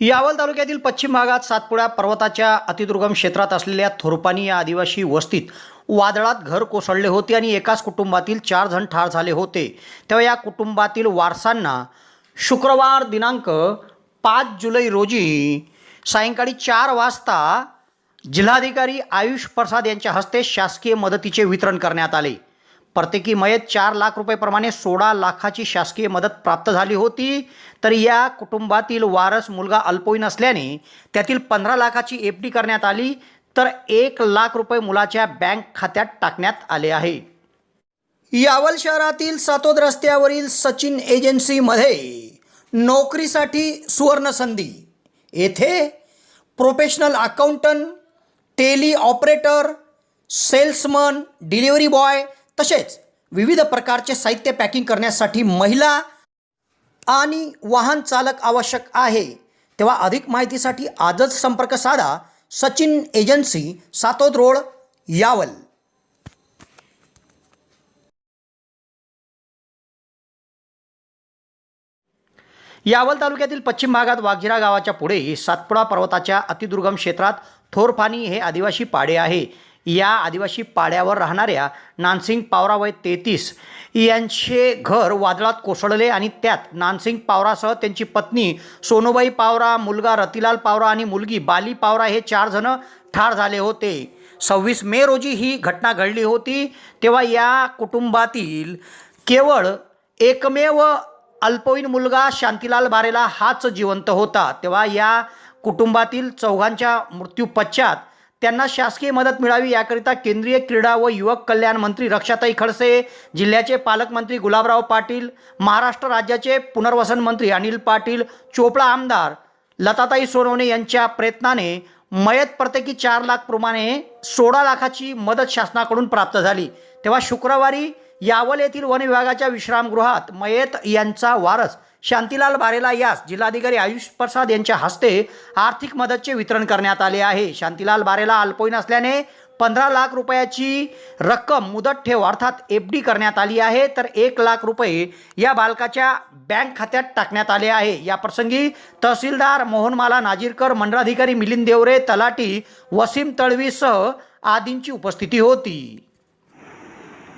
यावल तालुक्यातील पश्चिम भागात सातपुडा पर्वताच्या अतिदुर्गम क्षेत्रात असलेल्या थोरपानी या आदिवासी वस्तीत वादळात घर कोसळले होते आणि एकाच कुटुंबातील चार जण ठार झाले होते. तेव्हा या कुटुंबातील वारसांना शुक्रवार दिनांक पाच जुलै रोजी सायंकाळी चार वाजता जिल्हाधिकारी आयुष प्रसाद यांच्या हस्ते शासकीय मदतीचे वितरण करण्यात आले. प्रत्येकी मयत चार लाख रुपयेप्रमाणे सोळा लाखाची शासकीय मदत प्राप्त झाली होती. तर या कुटुंबातील वारस मुलगा अल्पवयीन असल्याने त्यातील पंधरा लाखाची एफ डी करण्यात आली. तर एक लाख रुपये मुलाच्या बँक खात्यात टाकण्यात आले आहे. यावल शहरातील सातोद रस्त्यावरील सचिन एजन्सीमध्ये नोकरीसाठी सुवर्णसंधी येथे professional accountant Tally operator salesman delivery boy तसेच विविध प्रकारचे साहित्य पॅकिंग करण्यासाठी महिला आणि वाहन चालक आवश्यक आहे. तेव्हा अधिक माहितीसाठी आजच संपर्क साधा सचिन एजन्सी सातोद रोड यावल. यावल तालुक्यातील पश्चिम भागात वाघिरा गावाच्या पुढे सातपुडा पर्वताच्या अतिदुर्गम क्षेत्रात थोरफानी हे आदिवासी पाडे आहे. या आदिवासी पाड्यावर राहणाऱ्या नानसिंग पावरा वय तेहतीस यांचे घर वादळात कोसळले आणि त्यात नानसिंग पावरासह त्यांची पत्नी सोनूबाई पावरा मुलगा रतिलाल पावरा आणि मुलगी बाली पावरा हे चार जण ठार झाले होते. सव्वीस मे रोजी ही घटना घडली होती. तेव्हा या कुटुंबातील केवळ एकमेव अल्पवयीन मुलगा शांतीलाल बारेला हाच जिवंत होता. तेव्हा या कुटुंबातील चौघांच्या मृत्यूपश्चात त्यांना शासकीय मदत मिळावी याकरिता केंद्रीय क्रीडा व युवक कल्याण मंत्री रक्षाताई खडसे जिल्ह्याचे पालकमंत्री गुलाबराव पाटील महाराष्ट्र राज्याचे पुनर्वसन मंत्री अनिल पाटील चोपडा आमदार लताताई सोनवणे यांच्या प्रयत्नाने मयत प्रत्येकी चार लाखप्रमाणे सोळा लाखाची मदत शासनाकडून प्राप्त झाली. तेव्हा शुक्रवारी यावल येथील वन विभागाच्या विश्रामगृहात मयत यांचा वारस शांतीलाल बारेला यास जिल्हाधिकारी आयुष प्रसाद यांच्या हस्ते आर्थिक मदतचे वितरण करण्यात आले आहे. शांतीलाल बारेला अल्पवयीन असल्याने पंधरा लाख रुपयाची रक्कम मुदत ठेव अर्थात एफ डी करण्यात आली आहे. तर एक लाख रुपये या बालकाच्या बँक खात्यात टाकण्यात आले आहे. या प्रसंगी तहसीलदार मोहनमाला नाजीरकर मंडळाधिकारी मिलिंद देवरे तलाटी वसीम तळवीसह आदींची उपस्थिती होती.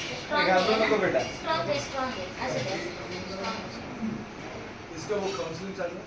नको बेटा इसका वो काउंसलिंग चालू